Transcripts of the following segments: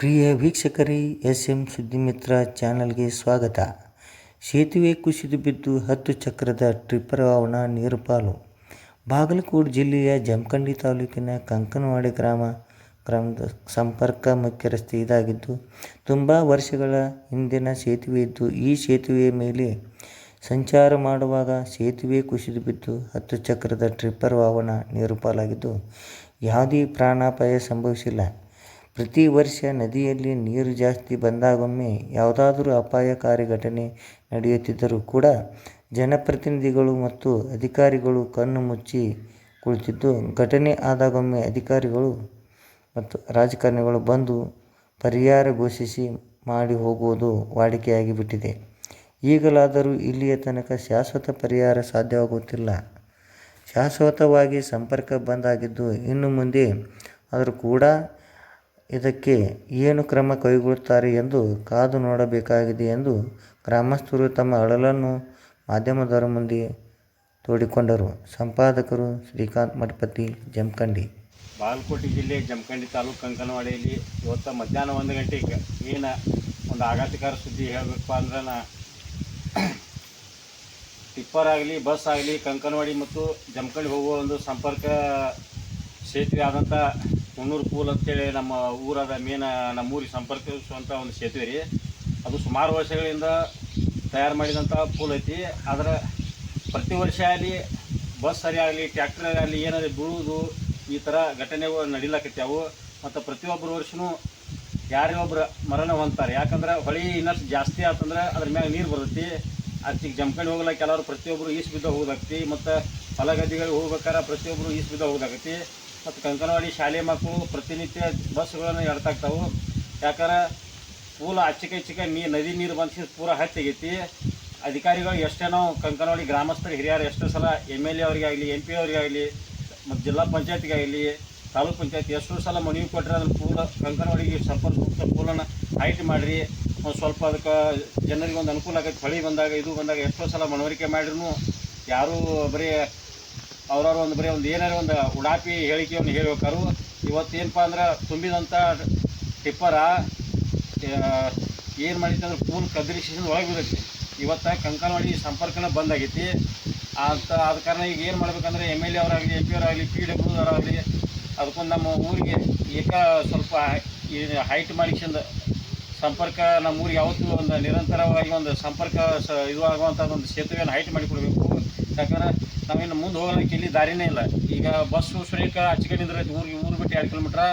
ಪ್ರಿಯ ವೀಕ್ಷಕರೇ S M ಸುದ್ದಿಮಿತ್ರ ಚಾನಲ್ಗೆ ಸ್ವಾಗತ. ಸೇತುವೆ ಕುಸಿದು ಬಿದ್ದು ಹತ್ತು ಚಕ್ರದ ಟ್ರಿಪ್ಪರ್ ವಾಹನ ನೀರುಪಾಲು. ಬಾಗಲಕೋಟೆ ಜಿಲ್ಲೆಯ ಜಮಖಂಡಿ ತಾಲೂಕಿನ ಕಂಕನವಾಡಿ ಗ್ರಾಮ, ಗ್ರಾಮದ ಸಂಪರ್ಕ ಮುಖ್ಯ ರಸ್ತೆ ಇದಾಗಿದ್ದು, ತುಂಬ ವರ್ಷಗಳ ಹಿಂದಿನ ಸೇತುವೆ ಇದ್ದು, ಈ ಸೇತುವೆಯ ಮೇಲೆ ಸಂಚಾರ ಮಾಡುವಾಗ ಸೇತುವೆ ಕುಸಿದು ಬಿದ್ದು ಹತ್ತು ಚಕ್ರದ ಟ್ರಿಪ್ಪರ್ ವಾಹನ ನೀರುಪಾಲಾಗಿದ್ದು, ಯಾವುದೇ ಪ್ರಾಣಾಪಾಯ ಸಂಭವಿಸಿಲ್ಲ. ಪ್ರತಿ ವರ್ಷ ನದಿಯಲ್ಲಿ ನೀರು ಜಾಸ್ತಿ ಬಂದಾಗೊಮ್ಮೆ ಯಾವುದಾದರೂ ಅಪಾಯಕಾರಿ ಘಟನೆ ನಡೆಯುತ್ತಿದ್ದರೂ ಕೂಡ ಜನಪ್ರತಿನಿಧಿಗಳು ಮತ್ತು ಅಧಿಕಾರಿಗಳು ಕಣ್ಣು ಮುಚ್ಚಿ ಕುಳಿತಿದ್ದು, ಘಟನೆ ಆದಾಗೊಮ್ಮೆ ಅಧಿಕಾರಿಗಳು ಮತ್ತು ರಾಜಕಾರಣಿಗಳು ಬಂದು ಪರಿಹಾರ ಘೋಷಿಸಿ ಮಾಡಿ ಹೋಗುವುದು ವಾಡಿಕೆಯಾಗಿ ಬಿಟ್ಟಿದೆ ಈಗಲಾದರೂ ಇಲ್ಲಿಯ ತನಕ ಶಾಶ್ವತ ಪರಿಹಾರ ಸಾಧ್ಯವಾಗುತ್ತಿಲ್ಲ. ಶಾಶ್ವತವಾಗಿ ಸಂಪರ್ಕ ಬಂದಾಗಿದ್ದು ಇನ್ನು ಮುಂದೆ ಆದರೂ ಕೂಡ ಇದಕ್ಕೆ ಏನು ಕ್ರಮ ಕೈಗೊಳ್ಳುತ್ತಾರೆ ಎಂದು ಕಾದು ನೋಡಬೇಕಾಗಿದೆ ಎಂದು ಗ್ರಾಮಸ್ಥರು ತಮ್ಮ ಅಳಲನ್ನು ಮಾಧ್ಯಮದವರ ಮುಂದೆ ತೋಡಿಕೊಂಡರು. ಸಂಪಾದಕರು ಶ್ರೀಕಾಂತ್ ಮಠಪತಿ, ಜಮಖಂಡಿ. ಬಾಗಲಕೋಟೆ ಜಿಲ್ಲೆ ಜಮಖಂಡಿ ತಾಲೂಕು ಕಂಕನವಾಡಿಯಲ್ಲಿ ಇವತ್ತು ಮಧ್ಯಾಹ್ನ ಒಂದು ಗಂಟೆಗೆ ಏನು ಒಂದು ಆಘಾತಕಾರ ಸುದ್ದಿ ಹೇಳಬೇಕು ಅಂದ್ರೆ ನಾ ಟಿಪ್ಪರ್ ಆಗಲಿ, ಬಸ್ ಆಗಲಿ, ಕಂಕನವಾಡಿ ಮತ್ತು ಜಮಖಂಡಿ ಹೋಗುವ ಒಂದು ಸಂಪರ್ಕ ಸೇತುವೆ ಆದಂಥ ಮುನ್ನೂರು ಪೂಲ್ ಅಂತೇಳಿ ನಮ್ಮ ಊರಾದ ಮೇನ್ ನಮ್ಮ ಊರಿಗೆ ಸಂಪರ್ಕಿಸುವಂಥ ಒಂದು ಸೇತುವೆ ರೀ. ಅದು ಸುಮಾರು ವರ್ಷಗಳಿಂದ ತಯಾರು ಮಾಡಿದಂಥ ಪೂಲ್ ಐತಿ. ಆದರೆ ಪ್ರತಿ ವರ್ಷ ಆಗಲಿ ಬಸ್ ಸರಿ ಆಗಲಿ ಟ್ಯಾಕ್ಟರ್ ಆಗಲಿ ಏನಾದರೂ ಬೀಳುವುದು, ಈ ಥರ ಘಟನೆಗಳು ನಡಿಲಕತ್ಯಾವು. ಮತ್ತು ಪ್ರತಿಯೊಬ್ಬರು ವರ್ಷವೂ ಯಾರೇ ಒಬ್ರು ಮರಣ ಹೊಂತಾರೆ ಯಾಕಂದ್ರೆ ಹೊಳಿ ಇನ್ನಷ್ಟು ಜಾಸ್ತಿ ಆತಂದ್ರೆ ಅದ್ರ ಮ್ಯಾಗ ನೀರು ಬರುತ್ತೆ. ಅದಕ್ಕೆ ಜಮ್ಕಂಡು ಹೋಗಲ್ಲ ಕೆಲವರು ಪ್ರತಿಯೊಬ್ಬರು ಈಸ್ ಬಿದ್ದ ಹೋಗೋದಾಗ್ತಿ. ಮತ್ತು ಹೊಲ ಗದ್ದೆಗಳಿಗೆ ಹೋಗ್ಬೇಕಾರೆ ಪ್ರತಿಯೊಬ್ಬರು ಈಸ್ ಬಿದ್ದ ಹೋಗೋದಾಗತಿ ಮತ್ತು ಕಂಕನವಾಡಿ ಶಾಲೆ ಮಕ್ಕಳು ಪ್ರತಿನಿತ್ಯ ಬಸ್ಗಳನ್ನು ಎಡ್ತಾಗ್ತಾವೆ ಯಾಕಂದ್ರೆ ಪೂಲ ಅಚ್ಚಿಕ ಇಚ್ಚಿಕ ನೀ ನದಿ ನೀರು ಬಂದು ಪೂರ ಹತ್ತಿಗೈತಿ. ಅಧಿಕಾರಿಗಳು ಎಷ್ಟೇ ನಾವು ಕಂಕನವಾಡಿ ಗ್ರಾಮಸ್ಥರು, ಹಿರಿಯರು ಎಷ್ಟೋ ಸಲ ಎಂ ಎಲ್ ಎ ಅವರಿಗಾಗಲಿ ಎಂ ಪಿ ಅವರಿಗಾಗಲಿ ಮತ್ತು ಜಿಲ್ಲಾ ಪಂಚಾಯತ್ಗಾಗಲಿ ತಾಲೂಕು ಪಂಚಾಯತ್ ಎಷ್ಟೋ ಸಲ ಮನವಿ ಕೊಟ್ಟರೆ ಅದನ್ನು ಪೂಲ ಕಂಕನವಾಡಿಗೆ ಸಂಪರ್ಕ ಪೂಲನ ಪೂಲನ್ನು ಹೈಟ್ ಮಾಡಿರಿ. ಒಂದು ಸ್ವಲ್ಪ ಅದಕ್ಕೆ ಜನರಿಗೆ ಒಂದು ಅನುಕೂಲ ಆಗೈತೆ ಹೊಳಿ ಬಂದಾಗ, ಇದು ಬಂದಾಗ ಎಷ್ಟೋ ಸಲ ಮನವರಿಕೆ ಮಾಡಿರೂ ಯಾರೂ ಬರೀ ಅವ್ರವ್ರು ಒಂದು ಬರೀ ಒಂದು ಏನಾರ ಒಂದು ಉಡಾಪಿ ಹೇಳಿಕೆಯನ್ನು ಹೇಳ್ಬೇಕಾರು ಇವತ್ತೇನಪ್ಪ ಅಂದ್ರೆ ತುಂಬಿದಂಥ ಟಿಪ್ಪರ ಏನು ಮಾಡಿತ್ತು ಅಂದ್ರೆ ಪೂಲ್ ಕದರಿಸಿದ ಒಳಗೆ ಬಿದ್ದೈತಿ. ಇವತ್ತು ಕಂಕನವಾಡಿ ಸಂಪರ್ಕನೇ ಬಂದಾಗೈತಿ ಅಂತ ಆದ ಕಾರಣ ಈಗ ಏನು ಮಾಡ್ಬೇಕಂದ್ರೆ ಎಂ ಎಲ್ ಎ ಅವರಾಗಲಿ ಎಂ ಪಿ ಅವರಾಗಲಿ ಪಿ ಡಬ್ಲ್ಯೂ ಅವರಾಗಲಿ, ಅದಕ್ಕೊಂದು ನಮ್ಮ ಊರಿಗೆ ಏಕ ಸ್ವಲ್ಪ ಹೈಟ್ ಮಾಡಿಸಿಂದ ಸಂಪರ್ಕ ನಮ್ಮ ಊರಿಗೆ ಯಾವತ್ತೂ ಒಂದು ನಿರಂತರವಾಗಿ ಒಂದು ಸಂಪರ್ಕ ಸ, ಇದು ಆಗುವಂಥ ಒಂದು ಸೇತುವೆಯನ್ನು ಹೈಟ್ ಮಾಡಿಕೊಡ್ಬೇಕು. ಯಾಕಂದ್ರೆ ನಾವೇನು ಮುಂದೆ ಹೋಗೋದಕ್ಕೆ ಇಲ್ಲಿ ದಾರಿನೇ ಇಲ್ಲ. ಈಗ ಬಸ್ಸು ಸುರೇಕ ಆಚೆ ಕಡೆ ಊರಿಗೆ ಊರು ಬಿಟ್ಟು ಎರಡು ಕಿಲೋಮೀಟ್ರ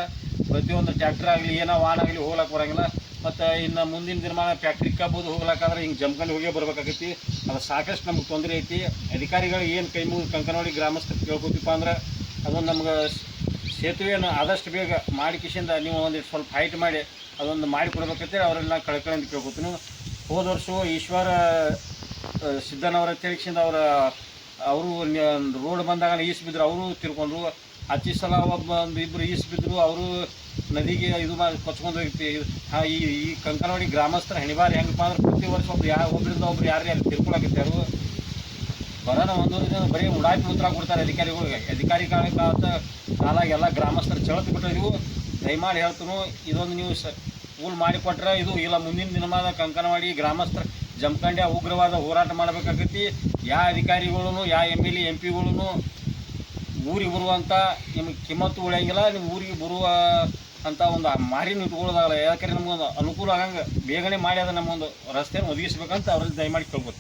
ಪ್ರತಿಯೊಂದು ಟ್ಯಾಕ್ಟ್ರಿ ಆಗಲಿ, ಏನೋ ವಾಹನ ಆಗಲಿ ಹೋಗ್ಲಕ್ಕೆ ಬರೋಂಗಿಲ್ಲ. ಮತ್ತು ಇನ್ನು ಮುಂದಿನ ದಿನಮಾನ ಫ್ಯಾಕ್ಟ್ರಿ ಕಬ್ಬದು ಹೋಗ್ಲಾಕಾದ್ರೆ ಹಿಂಗೆ ಜಮ್ಕಲ್ಲಿ ಹೋಗೇ ಬರ್ಬೇಕಾಗೈತಿ. ಅದು ಸಾಕಷ್ಟು ನಮ್ಗೆ ತೊಂದರೆ ಐತಿ. ಅಧಿಕಾರಿಗಳು ಏನು ಕೈ ಮುಗಿದು ಕಂಕನವಾಡಿ ಗ್ರಾಮಸ್ಥರು ಕೇಳ್ಕೊತೀಪ್ಪ ಅಂದ್ರೆ ಅದೊಂದು ನಮ್ಗೆ ಸೇತುವೆಯನ್ನು ಆದಷ್ಟು ಬೇಗ ಮಾಡಿ ಕಿಶಿಂದ ನೀವು ಒಂದು ಸ್ವಲ್ಪ ಹೈಟ್ ಮಾಡಿ ಅದೊಂದು ಮಾಡಿ ಕೊಡ್ಬೇಕಂತೇಳಿ ಅವರೆಲ್ಲ ಕಳ್ಕೊಳ್ಳಿ ಕೇಳ್ಕೊತೀನಿ. ಹೋದ ವರ್ಷ ಈಶ್ವರ ಸಿದ್ದನವರ ತಿಳಿಸಿಂದ ಅವರ ಅವರು ರೋಡ್ ಬಂದಾಗ ಈಸ್ ಬಿದ್ರು, ಅವರು ತಿರ್ಕೊಂಡ್ರು. ಹಚ್ಚಿ ಸಲ ಒಬ್ಬ ಒಂದು ಇಬ್ಬರು ಈಸ್ ಬಿದ್ದರು ಅವರು ನದಿಗೆ ಇದು ಮಾಡಿ ಕೊಚ್ಕೊಂಡು ಹಾಂ, ಈ ಈ ಕಂಕನವಾಡಿ ಗ್ರಾಮಸ್ಥರ ಹೆಣಿಬಾರಿ ಹೆಂಗಪ್ಪ ಅಂದ್ರೆ ಪ್ರತಿ ವರ್ಷ ಒಬ್ರು ಯಾ ಒಬ್ಬರಿಂದ ಒಬ್ರು ಯಾರೇ ಅಲ್ಲಿ ತಿರ್ಕೊಳಕತ್ತಾರು ಬರೋಣ ಒಂದೊಂದು ದಿನ ಬರೀ ಉಡಾಪಿ ಉತ್ತರ ಕೊಡ್ತಾರೆ ಅಧಿಕಾರಿಗಳಿಗೆ ಅಧಿಕಾರಿಗಳ ಕಾಲಾಗ ಎಲ್ಲ ಗ್ರಾಮಸ್ಥರು ಚಳತ್ ಬಿಟ್ಟಿದ್ವು ದಯಮಾಡಿ ಹೇಳ್ತನು, ಇದೊಂದು ನೀವು ಸ ಮಾಡಿ ಮಾಡಿಕೊಟ್ರೆ ಇದು ಇಲ್ಲ. ಮುಂದಿನ ದಿನಮಾನ ಕಂಕನವಾಡಿ ಗ್ರಾಮಸ್ಥರ ಜಮಖಂಡ್ಯ ಉಗ್ರವಾದ ಹೋರಾಟ ಮಾಡಬೇಕಾಗೈತಿ ಯಾ ಅಧಿಕಾರಿಗಳೂ ಯಾ ಎಂ ಎಲ್ ಎ, ಎಂ ಪಿಗಳೂ ಊರಿಗೆ ಬರುವಂಥ ನಿಮಗೆ ಕಿಮ್ಮತ್ತು ಉಳಿಯಂಗಿಲ್ಲ. ನಿಮ್ಮ ಊರಿಗೆ ಬರುವ ಅಂತ ಒಂದು ಮಾರಿನ ಇಟ್ಕೊಳ್ಳೋದಾಗಲ್ಲ. ಯಾಕಂದ್ರೆ ನಮಗೊಂದು ಅನುಕೂಲ ಆಗಂಗೆ ಬೇಗನೆ ಮಾಡಿ ಅದು ನಮ್ಮೊಂದು ರಸ್ತೆಯನ್ನು ಒದಗಿಸ್ಬೇಕಂತ ಅವ್ರಲ್ಲಿ ದಯಮಾಡಿ ಕೇಳ್ಬೋದು